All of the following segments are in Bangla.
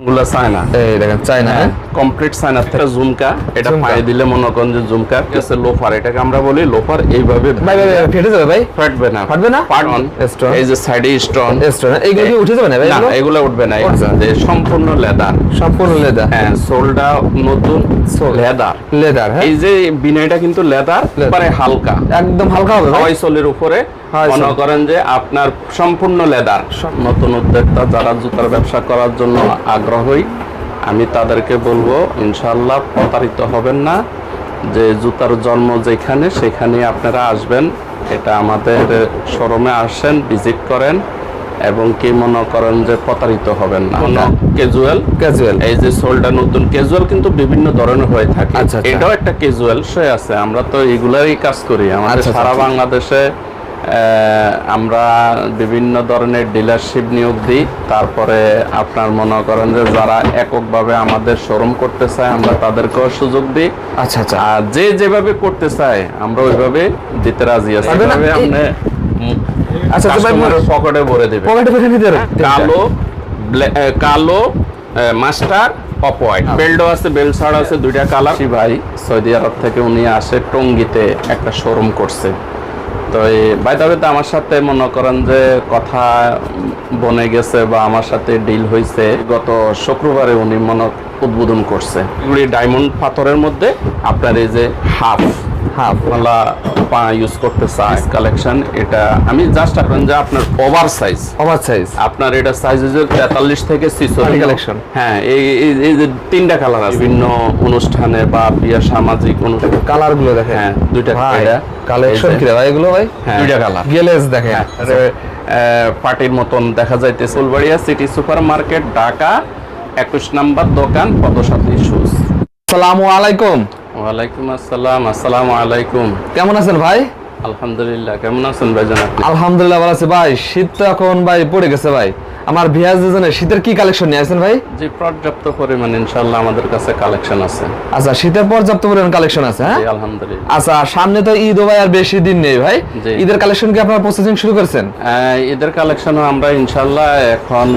গুলো চায়না এই দেখেন চায়না হ্যাঁ কমপ্লিট চায়না থেকে ঝুমকা এটা পায়ে দিলে মনে করেন যে ঝুমকা আছে লোফার এটাকে আমরা বলি লোফার এইভাবে ভাই ভাই ফেটে যাবে ভাই ফাটবে না ফাটবে না? পাটন Strong। এই যে সাইডে স্টোন হ্যাঁ? এইগুলো কি উঠে যাবে না ভাই না এগুলো? এগুলো উঠবে না। যে সম্পূর্ণ লেদার সম্পূর্ণ লেদার হ্যাঁ সোলটা নতুন Sole। লেদার লেদার হ্যাঁ এই যে বিনয়টা কিন্তু লেদার। পরে হালকা একদম হালকা হবে ভাই সোলের উপরে মনে করেন যে আপনার সম্পূর্ণ লেদার। নতুন উদ্যোক্তা যারা জুতার ব্যবসা করার জন্য আগ্রহী আমি তাদেরকে বলব ইনশাল্লাহ প্রতারিত হবেন না। যে জুতার জন্ম যেখানে সেখানে আপনারা আসবেন। এটা আমাদের শোরুমে আসেন ভিজিট করেন এবং কি মনে করেন যে প্রতারিত হবেন না। ক্যাজুয়াল ক্যাজুয়াল এই যে সোলটা নতুন ক্যাজুয়াল কিন্তু বিভিন্ন ধরনের হয়ে থাকে। আচ্ছা, আচ্ছা। এটাও একটা ক্যাজুয়াল সে আছে। আমরা তো এগুলারই কাজ করি। আমাদের আচ্ছা, সারা। বাংলাদেশে আমরা বিভিন্ন ধরনের ডিলারশিপ নিয়োগ দিই। তারপরে আপনার মনে করেন যে যারা এককভাবে আমাদের শোরুম করতে চায় আমরা তাদেরকেও সুযোগ দিই। আচ্ছা আচ্ছা। আর যে যেভাবে করতে চায় আমরা ওইভাবে দিতে রাজি আছি। আপনি আচ্ছা, পকেটে ভরে দেবে পকেটে পকেটে নিতে পারবে কালো কালো মাস্টার অফ হোয়াইট বেল্টও আছে বেল্ট ছাড় আছে দুইটা কালার ভাই। সৌদি আরব থেকে উনি আসে টঙ্গিতে একটা শোরুম করছে। তো এই বাইদাবেতে আমার সাথে মনে করেন যে কথা বনে গেছে বা আমার সাথে ডিল হয়েছে গত শুক্রবারে উনি মনে উদ্বোধন করছে। এগুলি ডায়মন্ড পাথরের মধ্যে আপনার এই যে হাফ হাফ মালা পা ইউজ করতে চায়। কালেকশন এটা আমি জাস্ট আপনার যে আপনার ওভার সাইজ ওভার সাইজ আপনার এটা সাইজ হচ্ছে তেতাল্লিশ থেকে ছিচল্লিশ। Collection। হ্যাঁ এই এই- যে তিনটা কালার আছে। বিভিন্ন অনুষ্ঠানে বা বিয়ে সামাজিক অনুষ্ঠান। কালারগুলো দেখেন। হ্যাঁ দুইটা কালেকশন কি ভাই এগুলো ভাই? হ্যাঁ, দুইটা কালার গেলেস দেখেন। পার্টির মতন দেখা যাইতেছে। Phulbaria city super market Dhaka. একুশ নাম্বার দোকান পদসাথী শুজ আসসালামু আলাইকুম। ওয়ালাইকুম আসসালাম আসসালামু আলাইকুম। কেমন আছেন ভাই? আলহামদুলিল্লাহ কেমন আছেন ভাইজান আপনি? আলহামদুলিল্লাহ ভালো আছে ভাই। শীত তো এখন ভাই পড়ে গেছে ভাই। আমার ভিয়াজ দুজনে শীতের কি কালেকশন নিয়ে আসেন ভাই? যে পর্যাপ্ত পরিমাণ ইনশাল্লাহ আমাদের কাছে কালেকশন আছে। আচ্ছা শীতের পর্যাপ্ত পরিমাণ কালেকশন আছে হ্যাঁ? আলহামদুলিল্লাহ। আচ্ছা সামনে তো ঈদ ভাই আর বেশি দিন নেই ভাই। ঈদের কালেকশন কি আপনারা প্রসেসিং শুরু করেছেন? ঈদের কালেকশনও আমরা ইনশাল্লাহ এখন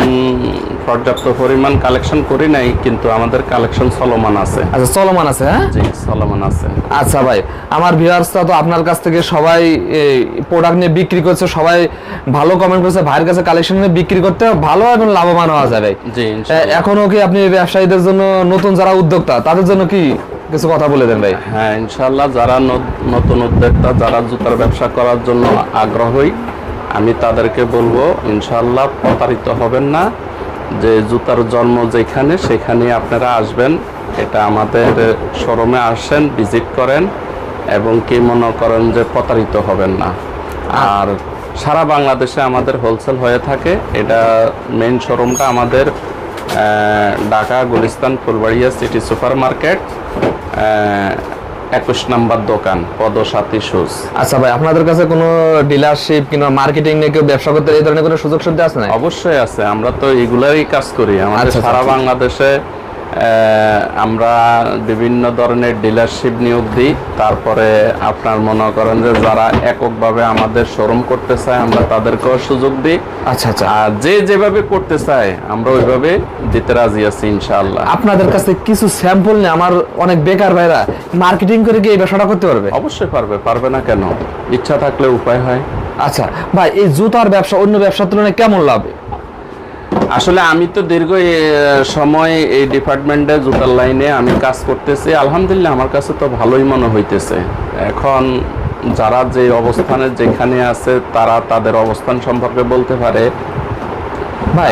পর্যাপ্ত পরিমাণ কালেকশন করি নাই কিন্তু আমাদের কালেকশন চলমান আছে। আচ্ছা চলমান আছে হ্যাঁ? জি চলমান আছে। আচ্ছা ভাই আমার ভিউয়ার্সরা তো আপনার কাছ থেকে সবাই প্রোডাক্ট নিয়ে বিক্রি করছে সবাই ভালো কমেন্ট করছে ভাইয়ের কাছে কালেকশন নিয়ে বিক্রি করতে ভালো এবং লাভবান হওয়া যাবে জি এখনও কি আপনি ব্যবসায়ীদের জন্য নতুন যারা উদ্যোক্তা তাদের জন্য কি কিছু কথা বলে দেন ভাই? হ্যাঁ ইনশাল্লাহ যারা নতুন উদ্যোক্তা যারা জুতার ব্যবসা করার জন্য আগ্রহী আমি তাদেরকে বলব ইনশাল্লাহ প্রতারিত হবেন না। যে জুতার জন্ম যেখানে, সেখানে আপনারা আসবেন। এটা আমাদের শোরুমে আসেন, ভিজিট করেন এবং কি মনে করেন যে প্রতারিত হবেন না। আর সারা বাংলাদেশে আমাদের হোলসেল হয়ে থাকে। এটা মেন শোরুমটা আমাদের Dhaka, Gulistan, Phulbaria city super market একুশ নাম্বার দোকান পদসাথী শুজ আচ্ছা ভাই আপনাদের কাছে কোনো ডিলারশিপ কিংবা মার্কেটিং নিয়ে কেউ ব্যবসা করতে এই ধরনের কোনো সুযোগ সুবিধা আছে না অবশ্যই আছে আমরা তো এগুলারই কাজ করি। আমাদের আচ্ছা, সারা আচ্ছা। বাংলাদেশে আমরা বিভিন্ন ধরনের ডিলারশিপ নিয়োগ দিই। তারপরে আপনার মনে করেন যে যারা এককভাবে আমাদের শোরুম করতে চায় আমরা তাদেরকেও সুযোগ দিই। আচ্ছা আচ্ছা। আর যে যেভাবে করতে চায় আমরা ওইভাবে দিতে রাজি আছি ইনশাআল্লাহ। আপনাদের কাছে কিছু স্যাম্পল নিয়ে আমার অনেক বেকার ভাইরা মার্কেটিং করে কি এই ব্যবসাটা করতে পারবে? অবশ্যই পারবে পারবে না কেন? ইচ্ছা থাকলে উপায় হয়। আচ্ছা ভাই এই জুতার ব্যবসা অন্য ব্যবসার তুলনায় কেমন লাভ? আসলে আমি তো দীর্ঘ সময় এই ডিপার্টমেন্টে জুতার লাইনে আমি কাজ করতেছি। আলহামদুলিল্লাহ আমার কাছে তো ভালোই মনে হইতেছে। এখন যারা যে অবস্থানে যেখানে আছে তারা তাদের অবস্থান সম্পর্কে বলতে পারে। ভাই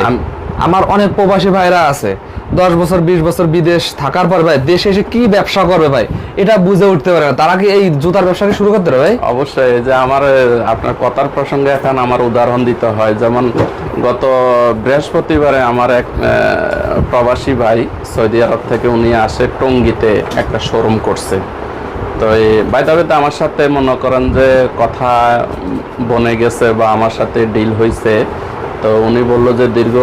আমার অনেক প্রবাসী ভাইরা আছে। দশ বছর, বিশ বছর বিদেশ থাকার পর ভাই, দেশে এসে কি ব্যবসা করবে ভাই? এটা বুঝে উঠতে পারে না। তারা কি এই জুতার ব্যবসাকে শুরু করতে ভাই? অবশ্যই যে আমার আপনার কথার প্রসঙ্গে এখন আমার উদাহরণ দিতে হয়। যেমন গত বৃহস্পতিবারে আমার এক প্রবাসী ভাই সৌদি আরব থেকে উনি আসে টঙ্গিতে একটা শোরুম করছে। তো এই বাইদাবেতে আমার সাথে মনে করেন যে কথা বনে গেছে বা আমার সাথে ডিল হয়েছে তো উনি বলল যে দীর্ঘ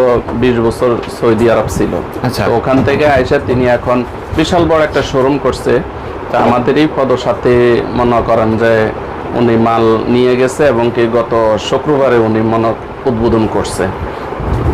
বিশ বছর সৌদি আরব ছিল। আচ্ছা। ওখান থেকে আইসা তিনি এখন বিশাল বড় একটা শোরুম করছে। তা আমাদেরই পদসাথে মনে করেন যে উনি মাল নিয়ে গেছে এবং কি গত শুক্রবারে উনি মনে উদ্বোধন করছে।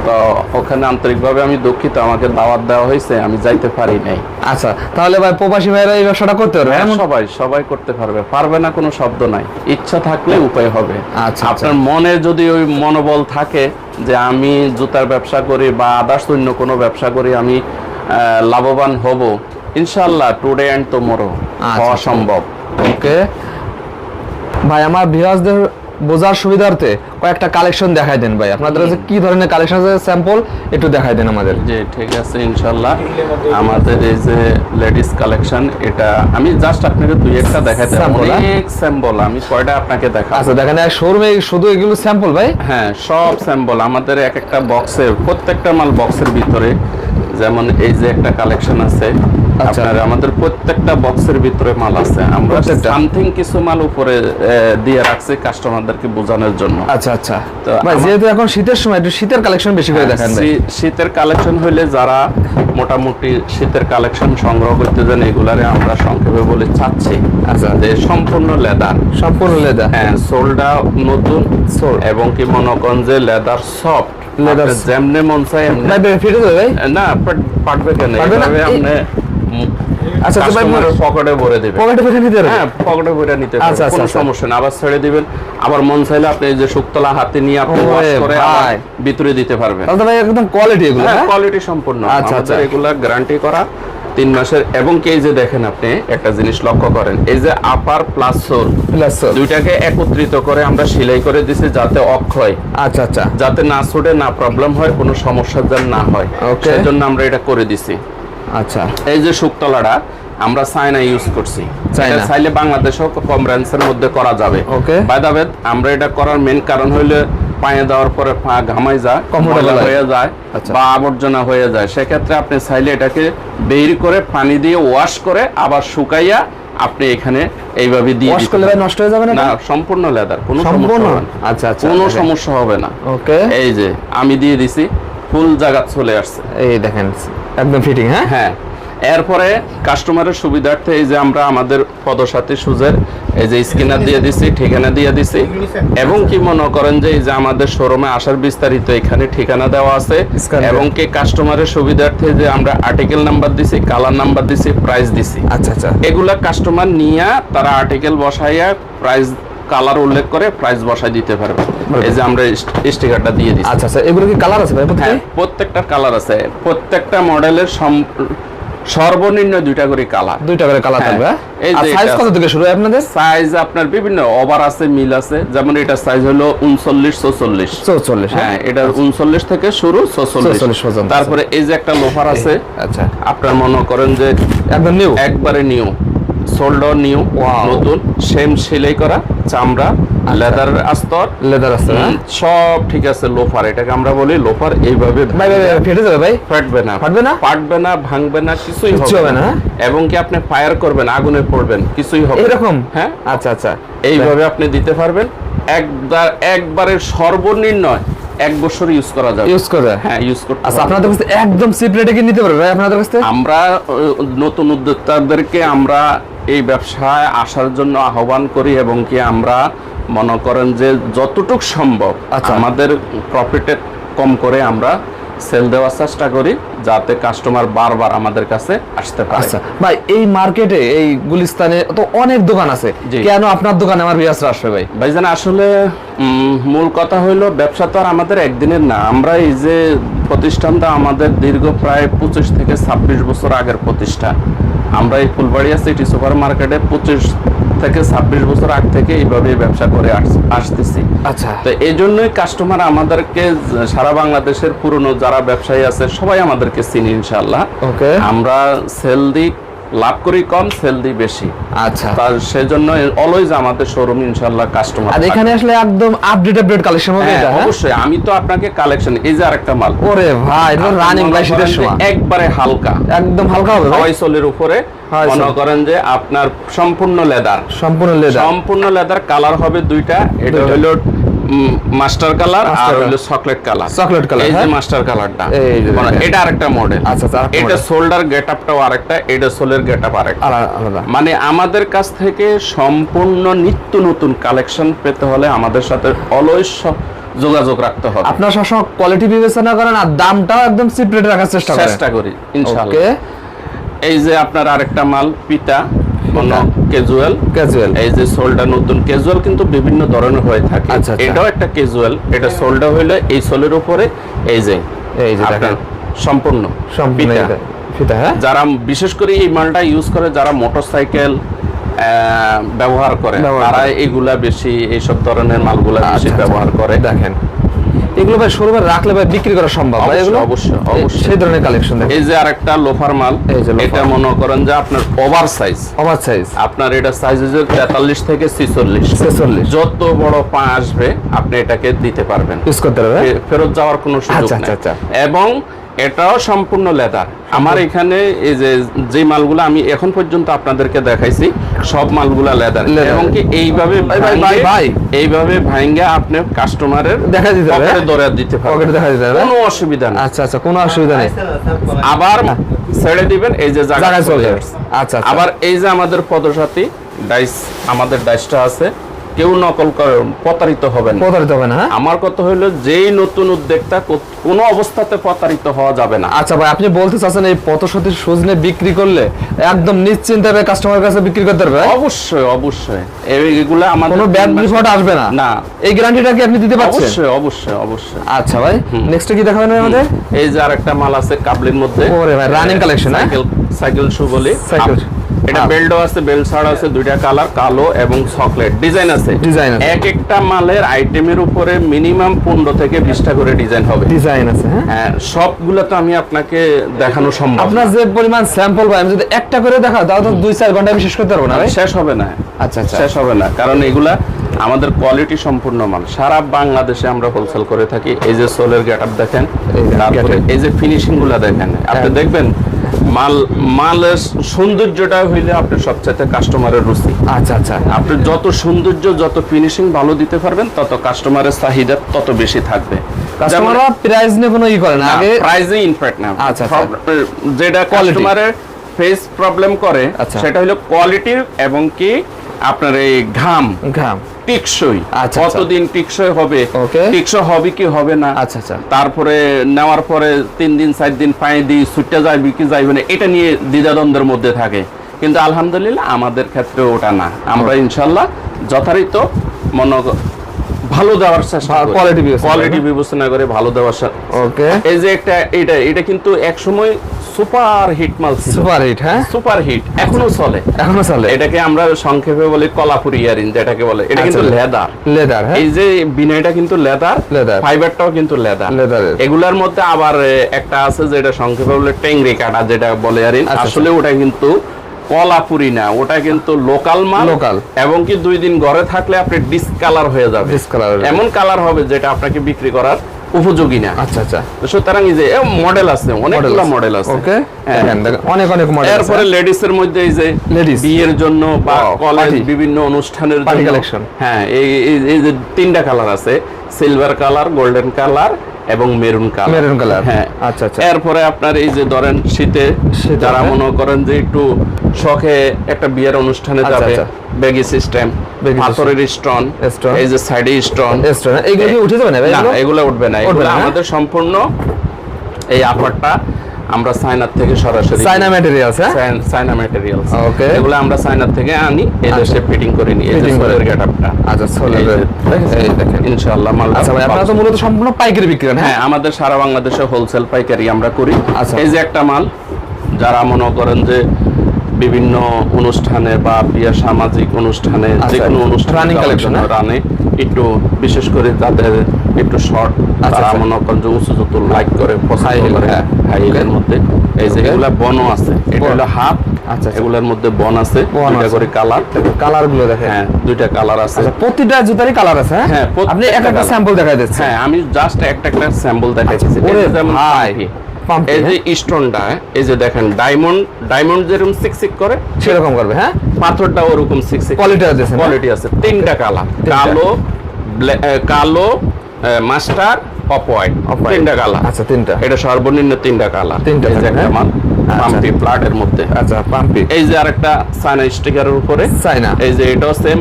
তো ওখানে আন্তরিকভাবে আমি দুঃখিত আমাকে দাওয়াত দেওয়া হয়েছে আমি যাইতে পারি নাই। আচ্ছা তাহলে ভাই প্রবাসী ভাইরা এই ব্যবসাটা করতে পারবে সবাই সবাই করতে পারবে পারবে না কোনো শব্দ নাই। ইচ্ছা থাকলে উপায় হবে। আচ্ছা, আপনার মনে যদি ওই মনোবল থাকে যে আমি জুতার ব্যবসা করি বা আদার্স অন্য কোনো ব্যবসা করি আমি লাভবান হব ইনশাল্লাহ টুডে অ্যান্ড টুমোরো হওয়া আচ্ছা। সম্ভব। ওকে ভাই আমার ভিউয়ার্সদের বোঝার সুবিধার্থে কয়েকটা কালেকশন দেখাই দেন ভাই। আপনাদের কাছে কি ধরনের কালেকশন আছে? স্যাম্পল একটু দেখাই দেন আমাদের। জি ঠিক আছে ইনশাল্লাহ আমাদের এই যে লেডিস কালেকশন এটা আমি জাস্ট আপনাকে দুই একটা দেখাতে হ্যাঁ? অনেক স্যাম্পল আমি কয়টা আপনাকে দেখাবো? আচ্ছা দেখেন শোরুমে শুধু এগুলো স্যাম্পল ভাই? হ্যাঁ সব স্যাম্পল আমাদের এক একটা বক্সের প্রত্যেকটা মাল বক্সের ভিতরে। যেমন এই যে একটা কালেকশন আছে। আপনার আমাদের প্রত্যেকটা বক্সের ভিতরে মাল আছে। আমরা সামথিং কিছু মাল উপরে দিয়ে রাখছি কাস্টমারদেরকে বোঝানোর জন্য। আচ্ছা আচ্ছা। তো ভাই যেহেতু এখন শীতের সময় একটু শীতের কালেকশন বেশি করে দেখান শীতের কালেকশন হইলে যারা মোটামুটি শীতের কালেকশন সংগ্রহ করতে যান এগুলারে আমরা সংক্ষেপে বলে চাচ্ছি। আচ্ছা। যে সম্পূর্ণ লেদার সম্পূর্ণ লেদা হ্যাঁ সোলটা নতুন Sole। এবং কি মনে যে লেদার সফট লেদার যেমনে মন যাবে না পাট- পাটবে কেন? আপনি আচ্ছা, আচ্ছা, ভাই, পকেটে ভরে দিবেন পকেটে ফিটে নিতে হ্যাঁ পকেটে ভরে নিতে আচ্ছা, আচ্ছা, কোনো আচ্ছা। সমস্যা না আবার ছেড়ে দিবেন। আবার মন চাইলে আপনি যে শুকতলা হাতে নিয়ে আপনি ওয়াশ করে ভিতরে দিতে পারবেন। তাহলে ভাই একদম কোয়ালিটি এগুলো হ্যাঁ হ্যাঁ? কোয়ালিটি সম্পূর্ণ। আচ্ছা, আচ্ছা। এগুলা গ্যারান্টি করা তিন মাসের। এবং কি যে দেখেন আপনি একটা জিনিস লক্ষ্য করেন। এই যে আপার প্লাস সোল sole। দুইটাকে একত্রিত করে আমরা সেলাই করে দিছি যাতে অক্ষয়। আচ্ছা আচ্ছা। যাতে না ছুটে না প্রবলেম হয় কোনো সমস্যা যেন না হয়. সেজন্য আমরা এটা করে দিছি। আচ্ছা। এই যে শুকতলাটা আমরা চায়না ইউজ করছি। চায়না। চাইলে বাংলাদেশেও কম রেঞ্জের মধ্যে করা যাবে। Okay. বাইদাবেদ আমরা এটা করার মেন কারণ হইলে পায়ে দেওয়ার পরে পা ঘামাই যায় ময়লা হয়। যায় আচ্ছা। বা আবর্জনা হয়ে যায়। সেক্ষেত্রে আপনি চাইলে এটাকে বের করে পানি দিয়ে ওয়াশ করে আবার শুকাইয়া আপনি এখানে এইভাবে দিয়ে ওয়াশ করলে ভাই নষ্ট হয়ে যাবে না না সম্পূর্ণ লেদার কোনো সম্পূর্ণ? আচ্ছা, আচ্ছা, কোনো সমস্যা হবে না। ওকে এই যে আমি দিয়ে দিছি ফুল জায়গা চলে আসছে। এই দেখেন একদম ফিটিং হ্যাঁ? হ্যাঁ। এরপরে কাস্টমারের সুবিধার্থে এই যে আমরা আমাদের পদসাথী সুজের এই যে স্ক্যানার দিয়ে দিছি ঠিকানা দিয়ে দিছি। এবং কি মনে করেন যে এই যে আমাদের শোরুমে আসার বিস্তারিত এখানে ঠিকানা দেওয়া আছে এবং কি কাস্টমারের সুবিধার্থে যে আমরা আর্টিকেল নাম্বার দিছি কালার নাম্বার দিছি প্রাইস দিছি। আচ্ছা আচ্ছা। এগুলা কাস্টমার নিয়ে তারা আর্টিকেল বসাইয়া প্রাইস কালার উল্লেখ করে প্রাইস বসাই দিতে পারবে। এই যে আমরা স্টিকারটা দিয়ে দিছি। আচ্ছা আচ্ছা এগুলো কি কালার আছে ভাই হ্যাঁ প্রত্যেকটা কালার আছে। প্রত্যেকটা মডেলের সর্বনিম্ন দুইটা করে কালার। দুইটা করে কালার হ্যাঁ, থাকবে আর সাইজ কত থেকে শুরু আপনাদের? সাইজ আপনার বিভিন্ন ওভার আছে মিল আছে। যেমন এটা সাইজ হলো উনচল্লিশ চৌচল্লিশ। চৌচল্লিশ হ্যাঁ? এটা উনচল্লিশ থেকে শুরু 44 চৌচল্লিশ পর্যন্ত তারপরে এই যে একটা লোফার আছে আচ্ছা। আপনার মনে করেন যে একদম নিউ একবারে নিউ সোল্ডার নিউ. নতুন সেম সেলাই করা চামড়া লেদার আস্তর? লেদার আছে হ্যাঁ? সব ঠিক আছে লোফার এটাকে আমরা বলি লোফার এইভাবে ভাই ভাই ফেটে যাবে ভাই? ফাটবে না। ফাটবে না? ফাটবে না ভাঙবে না কিছুই হবে না, হ্যাঁ? এবং কি আপনি ফায়ার করবেন আগুনে পড়বেন কিছুই হবে এরকম? হ্যাঁ? আচ্ছা আচ্ছা। এইভাবে আপনি দিতে পারবেন। একবার একবারের সর্বনিম্ন এক বছর ইউজ করা যাবে। ইউজ করে হ্যাঁ ইউজ করতে আচ্ছা আপনাদের কাছে একদম চিপ রেটে কি নিতে পারবে ভাই আপনাদের কাছে? আমরা নতুন উদ্যোক্তাদেরকে আমরা এই ব্যবসায় আসার জন্য আহ্বান করি এবং কি আমরা মনে করেন যে যতটুক সম্ভব আচ্ছা। আমাদের প্রফিটে কম করে আমরা সেল দেওয়ার চেষ্টা করি যাতে কাস্টমার বারবার আমাদের কাছে আসতে পারে। আচ্ছা ভাই এই মার্কেটে এই গুলিস্তানে তো অনেক দোকান আছে। কেন আপনার দোকানে আমার বিয়াসরা আসবে ভাই? ভাই ভাইজান আসলে মূল কথা হইল ব্যবসা তো আর আমাদের একদিনের না। আমরা এই যে প্রতিষ্ঠানটা আমাদের দীর্ঘ প্রায় পঁচিশ থেকে ছাব্বিশ বছর আগের প্রতিষ্ঠান। আমরা এই ফুলবাড়িয়া সিটি সুপার মার্কেটে পঁচিশ থেকে ছাব্বিশ বছর আগ থেকে এইভাবে ব্যবসা করে আসতেছি। আচ্ছা। তো এই জন্যই কাস্টমার আমাদেরকে সারা বাংলাদেশের পুরনো যারা ব্যবসায়ী আছে সবাই আমাদেরকে চিনি ইনশাল্লাহ ওকে। আমরা সেল দিই লাভ করি কম সেল দিই বেশি। আচ্ছা। তার সেজন্য অলওয়েজ আমাদের শোরুম ইনশাল্লাহ কাস্টমার আর এখানে আসলে একদম আপডেট আপডেট কালেকশন হবে হ্যাঁ এটা হ্যাঁ? অবশ্যই। আমি তো আপনাকে কালেকশন এই যে আরেকটা মাল। ওরে ভাই এটা রানিং ভাই শীতের সময় একবারে হালকা। একদম হালকা হবে সোলের উপরে। মনে করেন যে আপনার সম্পূর্ণ লেদার। সম্পূর্ণ লেদার। সম্পূর্ণ লেদার কালার হবে দুইটা। এটা হলো মাস্টার কালার আর হলো চকলেট কালার। Chocolate color, এই যে হ্যাঁ? মাস্টার কালারটা। এটা আরেকটা মডেল আচ্ছা, এটা শোল্ডার গেটআপটাও আরেকটা এটা সোলের গেটআপ আরেকটা। মানে আমাদের কাছ থেকে সম্পূর্ণ নিত্য নতুন কালেকশন পেতে হলে আমাদের সাথে অলওয়েজ যোগাযোগ রাখতে হবে। আপনার সবসময় কোয়ালিটি বিবেচনা করেন আর দামটাও একদম চিপ রেটে রাখার চেষ্টা করেন। চেষ্টা করি ইনশাআল্লাহ। এই যে আপনার আরেকটা মাল পিতা ক্যাজুয়াল ক্যাজুয়াল এই যে সোলটা নতুন। ক্যাজুয়াল কিন্তু বিভিন্ন ধরনের হয়ে থাকে। আচ্ছা, আচ্ছা। এটাও একটা ক্যাজুয়াল এটা সোলটা হইলে এই সোলের উপরে। এই যে এই যে আপনার সম্পূর্ণ সম্পূর্ণ পিতা। ফিতা হ্যাঁ? যারা বিশেষ করে এই মালটা ইউজ করে যারা মোটরসাইকেল ব্যবহার করে তারা। এগুলা বেশি এইসব ধরনের মালগুলা বেশি আচ্ছা, আচ্ছা। ব্যবহার করে। দেখেন। এগুলো ভাই শোরুমে রাখলে ভাই বিক্রি করা সম্ভব ভাই এগুলো অবশ্যই, অবশ্যই। সেই ধরনের কালেকশন দেখেন। এই যে আরেকটা লোফার মাল এটা মনে করেন যে আপনার ওভার সাইজ ওভার সাইজ আপনার এটা সাইজ হচ্ছে তেতাল্লিশ থেকে ছিচল্লিশ। 46 যত বড় পা আসবে আপনি এটাকে দিতে পারবেন। ইউজ করতে পারবেন। ফেরত যাওয়ার কোনো সুযোগ নাই নেই। আচ্ছা, আচ্ছা। এবং এটাও সম্পূর্ণ লেদার আমার এখানে এই যে যে মালগুলো আমি এখন পর্যন্ত আপনাদেরকে দেখাইছি সব মালগুলা লেদার এবং কি এইভাবে ভাই, ভাই, ভাই, ভাই। এইভাবে ভাঙ্গে আপনি কাস্টমারের দেখা দিতে হ্যাঁ? ধরে দিতে পারবেন পকেটে দেখা দিতে হবে। কোনো অসুবিধা নেই আচ্ছা আচ্ছা কোনো অসুবিধা নেই আবার ছেড়ে দিবেন এই যে জায়গায় চলে। আচ্ছা, আচ্ছা। আবার এই যে আমাদের পদসাথী ডাইস আমাদের ডাইসটা আছে কেউ নকল করে প্রতারিত হবেন না। প্রতারিত হবে না হ্যাঁ? আমার কথা হলো যেই নতুন উদ্যোক্তা কোনো অবস্থাতে প্রতারিত হওয়া যাবে না। আচ্ছা ভাই আপনি বলতে চাচ্ছেন এই পথসতী সুজনে বিক্রি করলে একদম নিশ্চিন্তে কাস্টমার কাছে বিক্রি করতে পারবে ভাই? অবশ্যই অবশ্যই। এই- এগুলা আমাদের কোনো ব্যাড রিপোর্ট আসবে না? না। এই গ্যারান্টিটা কি আপনি দিতে পারছেন? অবশ্যই অবশ্যই অবশ্যই। আচ্ছা ভাই নেক্সট কি দেখাবেন আমাদের? এই যে আরেকটা মাল আছে কাবলির মধ্যে। ওরে ভাই, collection, হ্যাঁ? সাইকেল সাইকেল শু বলি এটা আপ। বেল্টও আছে বেল্ট ছাড় আছে দুইটা কালার কালো এবং চকলেট। ডিজাইন আছে। আছে। এক একটা মালের আইটেমের উপরে মিনিমাম পনেরো থেকে বিশটা করে ডিজাইন হবে। ডিজাইন আছে হ্যাঁ? হ্যাঁ সবগুলো তো আমি আপনাকে দেখানো সম্ভব আপনার যে পরিমাণ স্যাম্পল ভাই আমি যদি একটা করে দেখাও তাও তো দুই চার ঘণ্টা আমি শেষ করতে পারব না শেষ হবে না। আচ্ছা আচ্ছা। শেষ হবে না কারণ এগুলা আমাদের কোয়ালিটি সম্পূর্ণ মাল। সারা বাংলাদেশে আমরা হোলসেল করে থাকি। এই যে সোলের গেট আপ দেখেন এই যে এই যে ফিনিশিংগুলা দেখেন। আপনি হ্যাঁ। দেখবেন মাল মালের সৌন্দর্যটা হইলে আপনার সবচাইতে কাস্টমারের রুচি। আচ্ছা আচ্ছা। আপনি যত সৌন্দর্য যত ফিনিশিং ভালো দিতে পারবেন তত কাস্টমারের চাহিদা তত বেশি থাকবে। কাস্টমাররা প্রাইস নিয়ে কোনো ই করে না আগে প্রাইজে ইনফ্যাক্ট না। আচ্ছা, আচ্ছা। যেটা কাস্টমারের ফেস প্রবলেম করে আচ্ছা। সেটা হলো কোয়ালিটির এবং কি আপনার এই ঘাম। ঘাম। টিকসই। আচ্ছা, কতদিন টিকসই হবে. টিকসই হবে কি হবে না? আচ্ছা আচ্ছা। তারপরে নেওয়ার পরে তিন দিন চার দিন পায়ে দিই ছুটতে যাইবে কি যাইবে না এটা নিয়ে দ্বিধাদ্বন্দ্বের মধ্যে থাকে। কিন্তু আলহামদুলিল্লাহ আমাদের ক্ষেত্রে ওটা না। আমরা ইনশাল্লাহ যথারীত মনে ভালো দেওয়ার করে, কোয়ালিটি বিবেচনা করে। ভালো দেওয়ার ওকে। এই যে একটা এটা এটা কিন্তু এক সময় সুপার হিট মাল সুপার হিট হ্যাঁ? সুপার হিট এখনও চলে। এখনও চলে। এটাকে আমরা সংক্ষেপে বলি কলাপুরি ইয়ারিং যেটাকে বলে। এটা কিন্তু আচ্ছা। লেদার। লেদার হ্যাঁ? এই যে বিনয়টা কিন্তু লেদার Leather। ফাইবারটাও কিন্তু লেদার। লেদারের এগুলার মধ্যে আবার একটা আছে যেটা সংক্ষেপে বলে টেংরি কাটা যেটা বলে আর আচ্ছা, আসলে ওটা কিন্তু কলাপুরি না ওটা কিন্তু লোকাল মাল। Local। এবং কি দুই দিন ঘরে থাকলে আপনি ডিসকালার হয়ে যাবে। যাবে। এমন কালার হবে যেটা আপনাকে বিক্রি করার উপযোগী না। আচ্ছা আচ্ছা। সুতরাং এই যে মডেল আছে অনেকগুলো মডেল আছে। ওকে হ্যাঁ। অনেক অনেক মডেল এরপরে লেডিস এর মধ্যে এই যে লেডিস বিয়ের জন্য বা কলেজ বিভিন্ন অনুষ্ঠানের জন্য কালেকশন হ্যাঁ এই- এই যে তিনটা কালার আছে সিলভার কালার গোল্ডেন কালার এবং মেরুন কালার মেরুন কালার হ্যাঁ আচ্ছা, আচ্ছা। এরপরে আপনার এই যে ধরেন শীতে যারা। মনে করেন যে একটু শখে একটা বিয়ের অনুষ্ঠানে আচ্ছা, যাবে আচ্ছা। বেগি সিস্টেম পাথরের স্টোন এই যে সাইডে স্টোন স্টোন এইগুলো কি উঠে যাবে না ভাই, এগুলো? এগুলো উঠবে না এগুলো হ্যাঁ? আমাদের সম্পূর্ণ এই আপারটা আমরা চায়নার থেকে সরাসরি সাইনা ম্যাটেরিয়ালস হ্যাঁ? সাইনা ম্যাটেরিয়ালস ওকে এগুলো আমরা সাইনার থেকে আনি এই আচ্ছা। দেশে ফিটিং করে নিই এই যে গেটআপটা আচ্ছা সোলার এই দেখেন ইনশাআল্লাহ মাল আচ্ছা ভাই আপনারা তো মূলত সম্পূর্ণ পাইকারি বিক্রি করেন হ্যাঁ? হ্যাঁ আমাদের সারা বাংলাদেশে হোলসেল পাইকারি আমরা করি। আচ্ছা। এই যে একটা মাল যারা মনে করেন যে বিভিন্ন অনুষ্ঠানে বা বিয়ে সামাজিক অনুষ্ঠানে আচ্ছা, যে কোনো অনুষ্ঠানে যাওয়ার collection, জন্য হ্যাঁ? রানে একটু বিশেষ করে যাদের একটু শর্ট আচ্ছা, তারা আচ্ছা। মনে করেন যে উঁচু জুতো লাইক করে পছন্দ করে হ্যাঁ। হাই হিলের মধ্যে। এই যে এগুলা বনও আছে। এটা বন। হলো হাফ আচ্ছা, আচ্ছা। এগুলার মধ্যে বন আছে দুইটা করে কালার কালারগুলো দেখেন। হ্যাঁ দুইটা কালার আছে। আচ্ছা প্রতিটা জুতারই কালার আছে হ্যাঁ? হ্যাঁ, আপনি এক একটা স্যাম্পল দেখাই দিচ্ছেন হ্যাঁ আমি জাস্ট একটা একটা স্যাম্পল দেখাইছি আচ্ছা, ওরে ভাই, পাম্পি। এই যে হ্যাঁ? স্টোনটা এই যে দেখেন ডায়মন্ড ডায়মন্ড যেরকম সিকসিক করে সেরকম করবে হ্যাঁ পাথরটা ওরকম সিকসিক কোয়ালিটি আছে কোয়ালিটি আছে তিনটা কালার কালো কালো মাস্টার অফ হোয়াইট। তিনটা কালার আচ্ছা তিনটা এটা সর্বনিম্ন তিনটা কালার তিনটা একটা হ্যাঁ? মাল। পাম্পি প্লাটের মধ্যে আচ্ছা পাম্পি এই যে আরেকটা চায়না স্টিকারের উপরে চায়না। এই যে এটাও সেম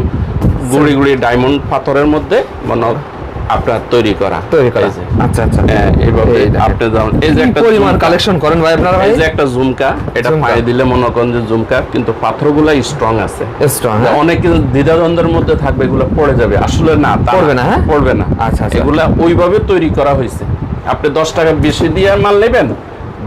গুড়ি গুড়ি ডায়মন্ড পাথরের মধ্যে মনে আপনার তৈরি করা। তৈরি করা। আচ্ছা আচ্ছা। হ্যাঁ, এইভাবে আপনি যেমন এই যে একটা পরিমাণ কালেকশন করেন ভাই আপনারা ভাই? এই যে একটা ঝুমকা এটা পায়ে দিলে মনে করেন যে ঝুমকা কিন্তু পাথরগুলা স্ট্রং আছে। স্ট্রং অনেক দ্বিধাদ্বন্দ্বের মধ্যে থাকবে এগুলো পড়ে যাবে। আসলে না পড়বে না, হ্যাঁ? পড়বে না। আচ্ছা, আচ্ছা। এগুলা ওইভাবে তৈরি করা হয়েছে। আপনি দশ টাকা বেশি দিয়ে মাল নেবেন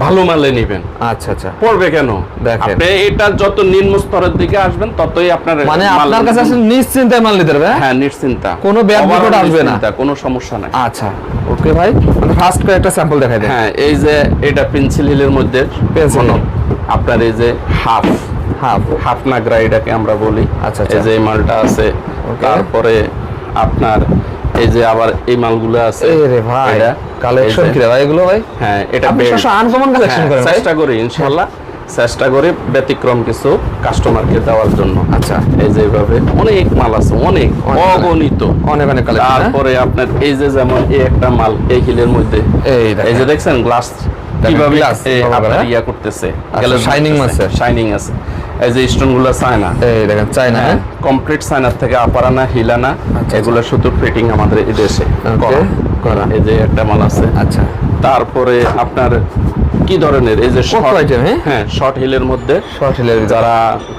ভালো মালে নেবেন। আচ্ছা আচ্ছা। পড়বে কেন? দেখেন। আপনি এটা যত নিম্ন স্তরের দিকে আসবেন ততই আপনার মানে আপনার কাছে আসলে নিশ্চিন্তায় মাল নিতে পারবে হ্যাঁ? হ্যাঁ নিশ্চিন্তা। কোনো Overall বিপদ আসবে না। কোনো সমস্যা নাই। আচ্ছা ওকে ভাই মানে ফার্স্ট করে একটা স্যাম্পল দেখাই দেন হ্যাঁ এই যে এটা পেন্সিল হিলের মধ্যে hill। আপনার এই যে হাফ হাফ হাফ নাগরা এটাকে আমরা বলি। আচ্ছা, আচ্ছা। এই যে এই মালটা আছে তারপরে আপনার এই যে আবার এই মালগুলো আছে রে ভাই। এটা, কালেকশন কি ভাই এগুলো ভাই? হ্যাঁ এটা uncommon collection হ্যাঁ, করেন, চেষ্টা করি ইনশাল্লাহ চেষ্টা করি ব্যতিক্রম কিছু কাস্টমারকে দেওয়ার জন্য। আচ্ছা। এই যে এইভাবে অনেক মাল আছে অনেক। অগণিত। অনেক অনেক কালেকশন তারপরে আপনার এই যে যেমন এই একটা মাল এই হিলের মধ্যে। এই যে দেখছেন গ্লাস কীভাবে আপনার হ্যাঁ? ইয়া করতেছে আচ্ছা, shining আছে। শাইনিং আছে। এই যে স্টোনগুলো চায়না। এই দেখেন চাই না হ্যাঁ? কমপ্লিট চায়নার থেকে আপারানা হিলানা আচ্ছা। এগুলো শুধু ফিটিং আমাদের এই দেশে Okay, করা। এই যে একটা মাল আছে। আচ্ছা। তারপরে আপনার কি ধরনের এই যে কত আইটেম হ্যাঁ? হ্যাঁ শর্ট হিলের মধ্যে শর্ট হিলের যারা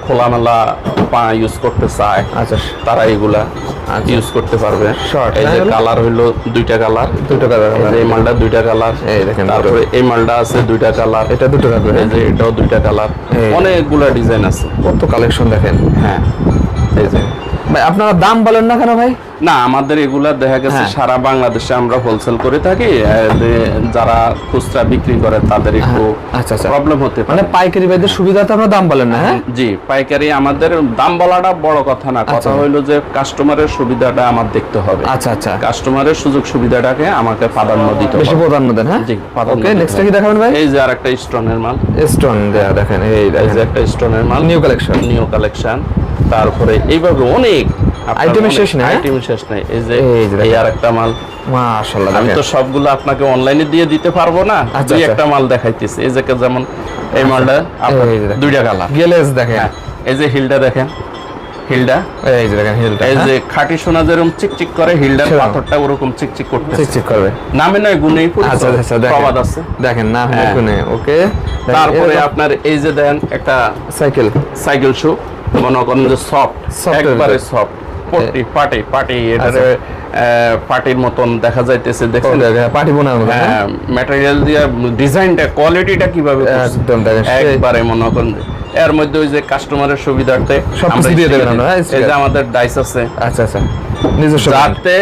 খোলামেলা পা ইউজ করতে চায় আচ্ছা। তারা এগুলা আচ্ছা। ইউজ করতে পারবে। শর্ট এই হ্যাঁ, যে কালার হইল দুইটা কালার দুটো কালার এই মালটা দুইটা কালার এই দেখেন, তারপরে এই মালটা আছে দুইটা কালার এটা দুটো কালার এই যে এটাও দুইটা কালার অনেকগুলা ডিজাইন আছে। কত কালেকশন দেখেন। হ্যাঁ। এই যে ভাই আপনারা দাম বলেন না কেন ভাই? না আমাদের এগুলা দেখা গেছে হ্যাঁ। সারা বাংলাদেশে আমরা হোলসেল করে থাকি যারা খুচরা বিক্রি করে তাদের একটু আচ্ছা, আচ্ছা। প্রবলেম হতে পারে। মানে পাইকারি ভাইদের সুবিধাতে আপনারা দাম বলেন না হ্যাঁ? জি পাইকারি আমাদের দাম বলাটা বড় কথা না কথা আচ্ছা। হইল যে কাস্টমারের সুবিধাটা আমার দেখতে হবে। আচ্ছা আচ্ছা। কাস্টমারের সুযোগ সুবিধাটাকে আমাকে প্রাধান্য দিতে হবে। বেশি প্রাধান্য দেন হ্যাঁ? জি ওকে নেক্সট। কি দেখাবেন ভাই? এই যে আরেকটা স্টোনের মাল। স্টোন দেয়া দেখেন এই যে একটা স্টোনের মাল। নিউ কালেকশন নিউ কালেকশন তারপরে এইভাবে অনেক শেষ নেই, হ্যাঁ? শেষ নেই। এই যে এই মাল। মাশাআল্লাহ আমি তো সবগুলো আপনাকে অনলাইনে দিয়ে দিতে পারব না আচ্ছা, দুই আচ্ছা। একটা মাল দেখাইতেছি। এই যে যেমন এই মালটা আপনার দেখেন। দুইটা কালার গেলেজ দেখেন। হ্যাঁ এই যে হিলটা দেখেন এই যে দেখেন এই যে খাঁটি সোনা যেরকম চিকচিক করে হিলডার পাথরটা ওরকম চিকচিক করতে চেক চেক করবে। নামে নয় পরিচিত। আচ্ছা আচ্ছা দেখেন। প্রবাদ আছে। দেখেন না হ্যাঁ। শুনে ওকে। তারপরে আপনার এই যে দেন একটা সাইকেল সাইকেল শু মনে করেন যে সফট একবারে সফট পটি পাটি পাটি এটারে পাটির মতন দেখা যাইতেছে মতো হ্যাঁ? হ্যাঁ ম্যাটেরিয়াল দিয়ে ডিজাইনটা কোয়ালিটিটা কীভাবে একদম দেখেন, একবারে মনে করেন এর মধ্যে ওই যে কাস্টমারের সুবিধার্থে সবকিছু দিয়ে দেবেন আমরা, হ্যাঁ, এই যে আমাদের ডাইস আছে। আচ্ছা আচ্ছা নিজস্ব। যাতে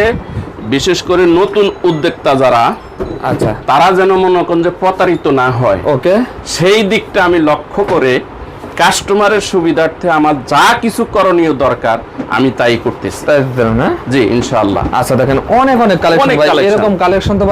বিশেষ করে নতুন উদ্যোক্তা যারা আচ্ছা। তারা যেন মনে করেন যে প্রতারিত না হয়। ওকে সেই দিকটা আমি লক্ষ্য করে কাস্টমারের সুবিধার্থে আমার যা কিছু করণীয় দরকার আমি তাই করতেছি। না? জি ইনশাআল্লাহ। আচ্ছা দেখেন অনেক অনেক কালেকশন ভাই এরকম কালেকশন তো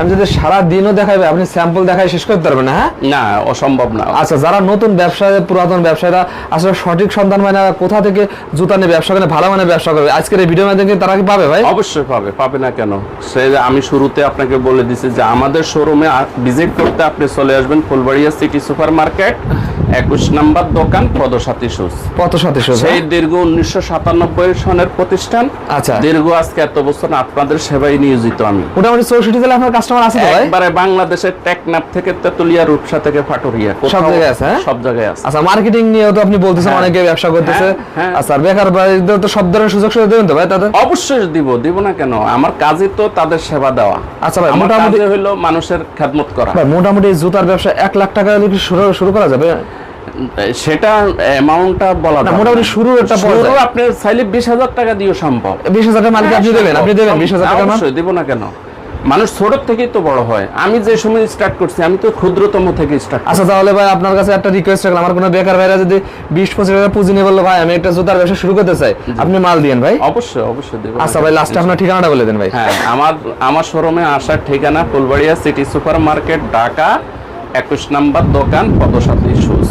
আমি যদি সারা দিনও দেখাইবে আপনি স্যাম্পল দেখাই শেষ করতে পারবেন না হ্যাঁ? না অসম্ভব না। আচ্ছা যারা নতুন ব্যবসায় পুরাতন ব্যবসায়ীরা আসলে সঠিক সন্ধান মানে কোথা থেকে জুতা নিয়ে ব্যবসা করে ভালো মানে ব্যবসা করবে আজকের এই ভিডিও মাধ্যমে তারা কি পাবে ভাই? অবশ্যই পাবে পাবে না কেন? সে আমি শুরুতে আপনাকে বলে দিছি যে আমাদের শোরুমে ভিজিট করতে আপনি চলে আসবেন ফুলবাড়িয়া সিটি সুপার মার্কেট একুশ নাম্বার দোকান পদসাথী সুস কত সাথে সেই দীর্ঘ উনিশশো সাতানব্বই সনের প্রতিষ্ঠান। আচ্ছা। দীর্ঘ আজকে এত বছর আপনাদের সেবায় নিয়োজিত আমি। মোটামুটি চৌষট্টি জেলা আপনার কাস্টমার আছে একবারে বাংলাদেশের টেকনাফ থেকে তেতুলিয়া রূপসা থেকে ফাটুরিয়া। কোথাও- জায়গায় আছে, হ্যাঁ? সব জায়গায় আছে। আচ্ছা মার্কেটিং নিয়েও তো আপনি বলতেছেন হ্যাঁ। অনেকে ব্যবসা করতেছে। হ্যাঁ, হ্যাঁ। আচ্ছা বেকার ভাইদের তো সব ধরনের সুযোগ সুবিধা দেবেন তো ভাই তাদের? অবশ্যই দিব দিব না কেন? আমার কাজই তো তাদের সেবা দেওয়া। আচ্ছা ভাই মোটামুটি হলো মানুষের খেদমত করা। মোটামুটি জুতার ব্যবসা এক লাখ টাকা শুরু করা যাবে? সেটা অ্যামাউন্টটা বলা না, মোটামুটি শুরু একটা শুরু আপনি চাইলে বিশ হাজার টাকা দিয়েও সম্ভব। বিশ হাজার টাকা মালিক আপনি দেবেন আপনি দেবেন বিশ হাজার টাকা অবশ্যই দিব না কেন? মানুষ ছোট থেকেই তো বড় হয়। আমি যে সময় স্টার্ট করছি আমি তো ক্ষুদ্রতম থেকে স্টার্ট আচ্ছা তাহলে ভাই আপনার কাছে একটা রিকোয়েস্ট রাখলাম। আমার কোনো বেকার ভাইরা যদি বিশ পঁচিশ হাজার পুঁজি নিয়ে বলল ভাই আমি একটা জুতার ব্যবসা শুরু করতে চাই আপনি মাল দিয়েন ভাই। অবশ্যই অবশ্যই দেব। আচ্ছা ভাই লাস্টে আপনার ঠিকানাটা বলে দেন ভাই। হ্যাঁ আমার আমার শোরুমে আসার ঠিকানা Phulbaria city super market Dhaka একুশ নাম্বার দোকান পদসাথী শুজ